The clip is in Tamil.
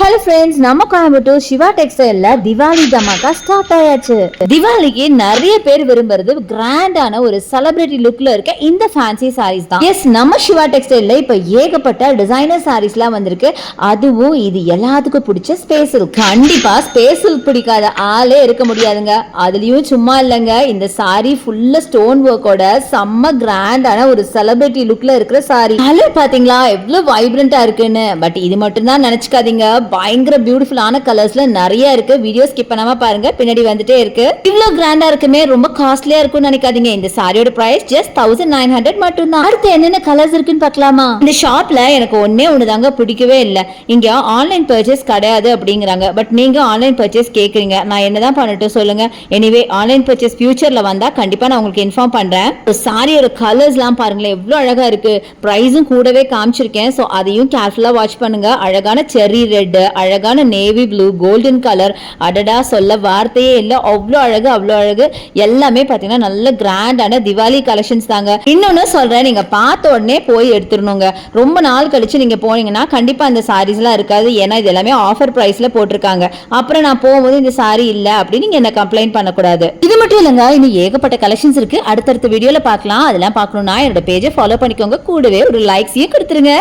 ஹலோ ஃப்ரெண்ட்ஸ் நம்ம கோயம்புத்தூர் சிவா டெக்ஸ்டைல்ல திவாலி தமாக்கா ஸ்டார்ட் ஆயாச்சு. திவாலிக்கு நிறைய பேர் விரும்புறது கிராண்டான ஒரு செலிபிரிட்டி லுக்ல இருக்க இந்த ஃபேன்சி சாரீஸ் தான். எஸ் நம்ம சிவா டெக்ஸ்டைல்ல இப்ப ஏகப்பட்ட டிசைனர் சாரீஸ்லாம் வந்திருக்கு. அதுவும் இது எல்லாத்துக்கும் பிடிச்ச ஸ்பேசல் கண்டிப்பா ஸ்பேசல் பிடிக்காத ஆளே இருக்க முடியாதுங்க. அதுலயும் சும்மா இல்லைங்க. இந்த சாரி ஃபுல்லா ஸ்டோன் ஒர்க்கோட செம்ம கிராண்டான ஒரு செலிபிரிட்டி லுக்ல இருக்கிற சாரி கலர் பாத்தீங்களா? எவ்வளவு வைப்ரண்டா இருக்குன்னு. பட் இது மட்டும் தான் நினைச்சுக்காதீங்க. பயங்கர பியூட்டிஃபுல்லான கலர்ஸ்ல நிறைய இருக்கு. வீடியோ ஸ்கிப் பண்ணாம பாருங்க. பின்னாடி வந்துட்டே இருக்கு. இவ்வளவு கிராண்டா இருக்குமே ரொம்ப காஸ்ட்லியா இருக்கும்னு நினைக்காதீங்க. இந்த சாரியோட price just thousand nine hundred மட்டும் தான் அடுத்து என்னென்ன கலர்ஸ் இருக்குன்னு பார்க்கலாமா? இந்த ஷாப்ல எனக்கு ஒன்னே ஒன்று தாங்க பிடிக்கவே இல்லை. இங்க ஆன்லைன் பர்ச்சேஸ் கிடையாது அப்படிங்கிறாங்க. பட் நீங்க ஆன்லைன் பர்ச்சேஸ் கேக்குறீங்க. நான் என்னதான் பண்ணட்டும் சொல்லுங்க. எனிவே ஆன்லைன் பர்ச்சேஸ் ஃபியூச்சர்ல வந்தா கண்டிப்பா நான் உங்களுக்கு இன்ஃபார்ம் பண்றேன். சாரியோட கலர்ஸ்லாம் பாருங்களேன். எவ்வளவு அழகா இருக்கு. ப்ரைஸும் கூடவே காமிச்சிருக்கேன். ஸோ அதையும் கேர்ஃபுல்லா வாட்ச் பண்ணுங்க. அழகான செர்ரி ரெட் அழகான நேவி ப்ளூ கோல்டன் கலர் அடடா சொல்ல வார்த்தையே இல்லை. அவ்வளோ அழகு அவ்வளோ அழகு. எல்லாமே பார்த்தீங்கன்னா நல்ல கிராண்டான திவாலி கலெக்ஷன்ஸ் தாங்க. இன்னொன்று சொல்கிறேன் நீங்கள் பார்த்த உடனே போய் எடுத்துடணுங்க. ரொம்ப நாள் கழிச்சு நீங்கள் போனீங்கன்னா கண்டிப்பாக அந்த சாரீஸ்லாம் இருக்காது. ஏன்னா இது எல்லாமே ஆஃபர் ப்ரைஸில் போட்டிருக்காங்க. அப்புறம் நான் போகும்போது இந்த சாரி இல்லை அப்படின்னு நீங்கள் என்ன கம்ப்ளைண்ட் பண்ணக்கூடாது. இது மட்டும் இல்லைங்க இன்னும் ஏகப்பட்ட கலெக்ஷன்ஸ் இருக்குது அடுத்தடுத்த வீடியோவில் பார்க்கலாம். அதெல்லாம் பார்க்கணும்னா என்னோட பேஜை ஃபாலோ பண்ணிக்கோங்க. கூடவே ஒரு லைக்ஸையும் கொடுத்துருங்க.